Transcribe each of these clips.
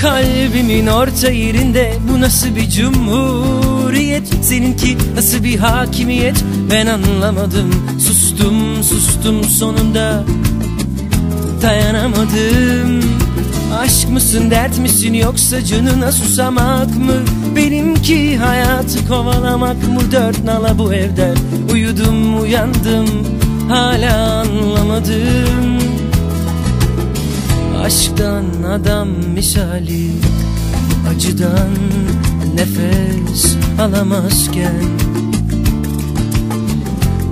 Kalbimin orta yerinde. Bu nasıl bir cumhuriyet? Seninki nasıl bir hakimiyet? Ben anlamadım. Sustum sustum sonunda. Dayanamadım. Aşk mısın dert misin yoksa canına susamak mı? Benimki hayatı kovalamak mı? Dört nala bu evde Uyudum uyandım. Hala anlamadım Aşktan adam misali Acıdan nefes alamazken.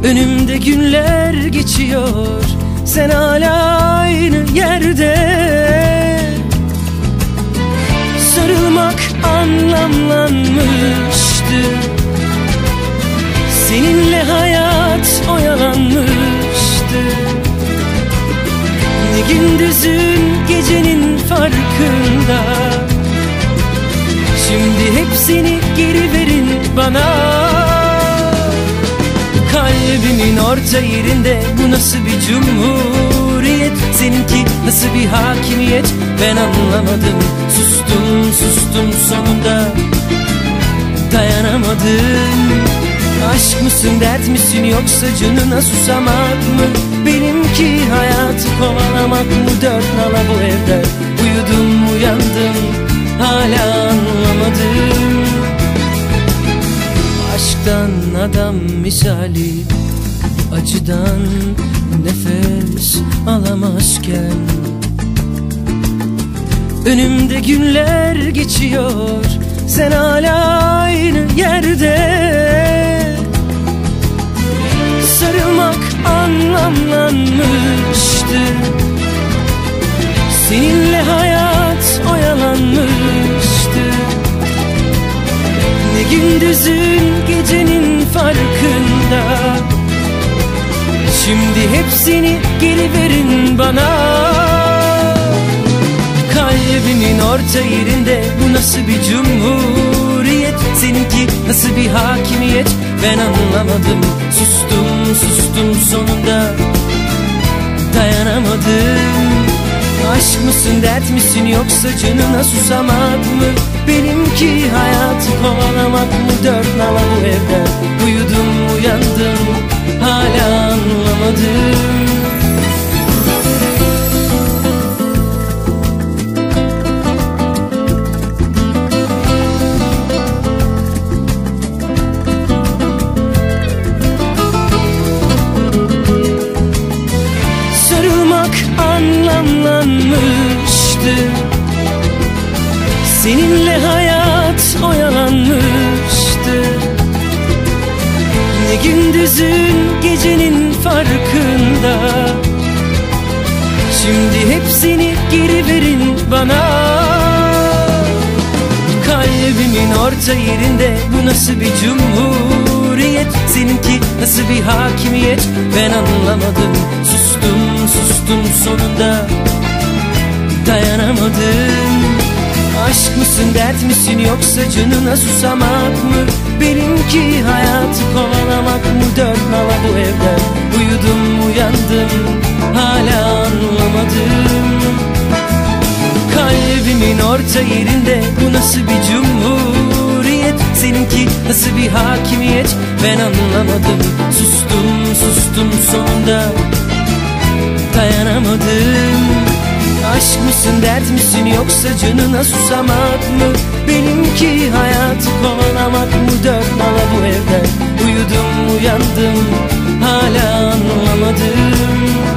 Önümde günler geçiyor Sen hala aynı yerde. Sarılmak anlamlanmıştı. Seninle hayat farkında Şimdi hepsini geri verin bana. Kalbimin orta yerinde bu nasıl bir cumhuriyet? Seninki nasıl bir hakimiyet? Ben anlamadım. Sustum sustum sonunda. Dayanamadım. Aşk mısın dert misin yoksa canına susamak mı? Benimki hayatı kovalamak mı? Dört nala bu uyandım hala anlamadım. Aşktan adam misali Acıdan nefes alamazken. Önümde günler geçiyor Sen hala aynı yerde Şimdi hepsini geri verin bana. Kalbimin orta yerinde bu nasıl bir cumhuriyet? Seninki nasıl bir hakimiyet? Ben anlamadım. Sustum sustum sonunda. Dayanamadım. Aşk mısın dert misin yoksa canına susamak mı? Benimki hayatı kovalamak mı? Dört nala bu evde gündüzün gecenin farkında. Şimdi hepsini geri verin bana. Kalbimin orta yerinde bu nasıl bir cumhuriyet? Seninki nasıl bir hakimiyet? Ben anlamadım. Sustum sustum sonunda. Dayanamadım Aşk mısın dert misin yoksa canına susamak mı? Benimki hayatı kovalamak mı? Dört nala bu evde. Uyudum uyandım hala anlamadım. Kalbimin orta yerinde bu nasıl bir cumhuriyet? Seninki nasıl bir hakimiyet? Ben anlamadım. Sustum sustum sonunda dayanamadım Aşk mısın dert misin yoksa canına susamak mı? Benimki hayatı kovalamak mı? Dört nala bu evde Uyudum uyandım hala anlamadım